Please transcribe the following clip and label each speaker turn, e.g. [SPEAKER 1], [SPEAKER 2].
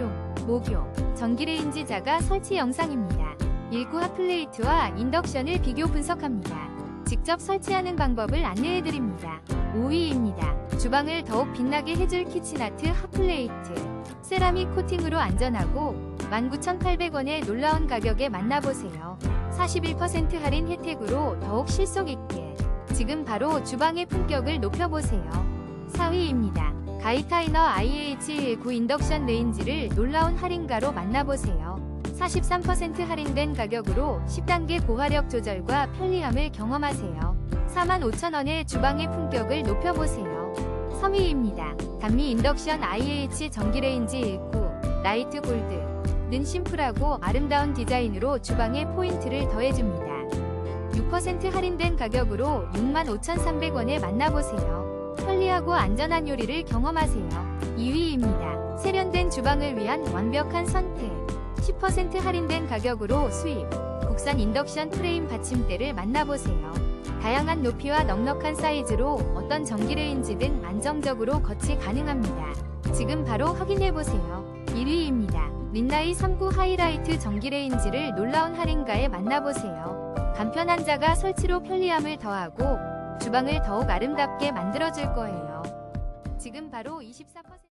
[SPEAKER 1] 사용, 목욕, 전기레인지 자가 설치 영상입니다. 19 핫플레이트와 인덕션을 비교 분석합니다. 직접 설치하는 방법을 안내해드립니다. 5위입니다. 주방을 더욱 빛나게 해줄 키친아트 핫플레이트. 세라믹 코팅으로 안전하고 19,800원의 놀라운 가격에 만나보세요. 41% 할인 혜택으로 더욱 실속 있게. 지금 바로 주방의 품격을 높여보세요. 4위입니다. 가이타이너 IH19 인덕션 레인지를 놀라운 할인가로 만나보세요. 43% 할인된 가격으로 10단계 고화력 조절과 편리함을 경험하세요. 45,000원의 주방의 품격을 높여보세요. 3위입니다. 단미 인덕션 IH 전기레인지 19 라이트 골드 는 심플하고 아름다운 디자인으로 주방에 포인트를 더해줍니다. 6% 할인된 가격으로 65,300원에 만나보세요. 편리하고 안전한 요리를 경험하세요. 2위입니다. 세련된 주방을 위한 완벽한 선택. 10% 할인된 가격으로 수입. 국산 인덕션 프레임 받침대를 만나보세요. 다양한 높이와 넉넉한 사이즈로 어떤 전기레인지든 안정적으로 거치 가능합니다. 지금 바로 확인해보세요. 1위입니다. 린나이 39 하이라이트 전기레인지를 놀라운 할인가에 만나보세요. 간편한 자가 설치로 편리함을 더하고 주방을 더욱 아름답게 만들어줄 거예요. 지금 바로 24%